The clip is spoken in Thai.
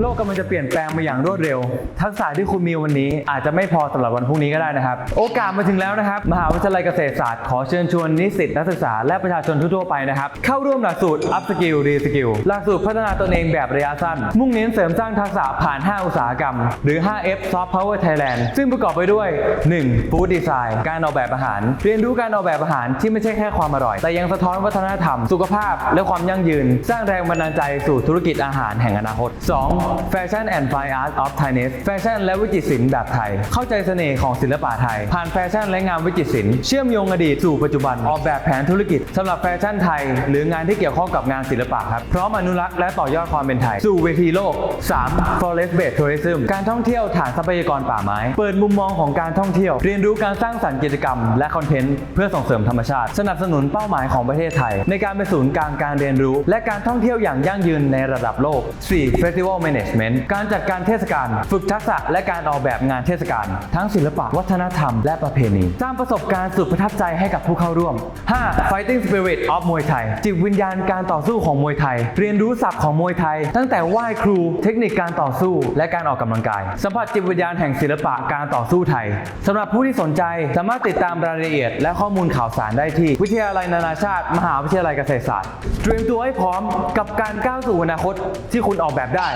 โลกกำลังจะเปลี่ยนแปลงมาอย่างรวดเร็ว ทักษะที่คุณมีวันนี้อาจจะไม่พอสำหรับวันพรุ่งนี้ก็ได้นะครับ โอกาสมาถึงแล้วนะครับ มหาวิทยาลัยเกษตรศาสตร์ขอเชิญชวนนิสิตนักศึกษาและประชาชนทั่วไปนะครับ เข้าร่วมหลักสูตร Up Skill Re Skill หลักสูตรพัฒนาตนเองแบบระยะสั้น มุ่งเน้นเสริมสร้างทักษะผ่าน 5 อุตสาหกรรม หรือ 5F Soft Power Thailand ซึ่งประกอบไปด้วย 1. Food Design การออกแบบอาหาร เรียนรู้การออกแบบอาหารที่ไม่ใช่แค่ความอร่อย แต่ยังสะท้อนวัฒนธรรม สุขภาพ และความยั่งยืน สร้างแรงบันดาลใจสู่ธุรกิจอาหารแห่งอนาคต 2. Fashion and Fine Art of Thainess แฟชั่นและวิจิตรศิลป์แบบไทย เข้าใจเสน่ห์ของศิลปะไทย ผ่านแฟชั่นและงานวิจิตรศิลป์เชื่อมโยงอดีตสู่ปัจจุบันออกแบบแผนธุรกิจสำหรับแฟชั่นไทย หรืองานที่เกี่ยวข้องกับงานศิลปะครับพร้อมอนุรักษ์และต่อยอดความเป็นไทย สู่เวทีโลก 3. Forest Based Tourism การท่องเที่ยวฐานทรัพยากรป่าไม้ เปิดมุมมองของการท่องเที่ยว เรียนรู้การสร้างสรรค์กิจกรรม และคอนเทนต์เพื่อส่งเสริมธรรมชาติ สนับสนุนเป้าหมายของประเทศไทย ในการเป็นศูนย์กลางการเรียนรู้ และการท่องเที่ยวอย่างยั่งยืนในระดับโลก 4. Festival Management การจัดการเทศกาล ฝึกทักษะและการออกแบบงานเทศกาล ทั้งศิลปะวัฒนธรรมและประเพณี สร้างประสบการณ์สุดประทับใจให้กับผู้เข้าร่วม 5. Fighting Spirit of มวยไทย จิตวิญญาณการต่อสู้ของมวยไทย เรียนรู้ศัพท์ของมวยไทย ตั้งแต่ไหว้ครู เทคนิคการต่อสู้ และการออกกำลังกาย สัมผัสจิตวิญญาณแห่งศิลปะการต่อสู้ไทยสำหรับผู้ที่สนใจสามารถติดตามรายละเอียด และข้อมูลข่าวสารได้ที่ วิทยาลัยนานาชาติ มหาวิทยาลัยเกษตรศาสตร์ เตรียมตัวให้พร้อมกับการก้าวสู่อนาคตที่คุณออกแบบได้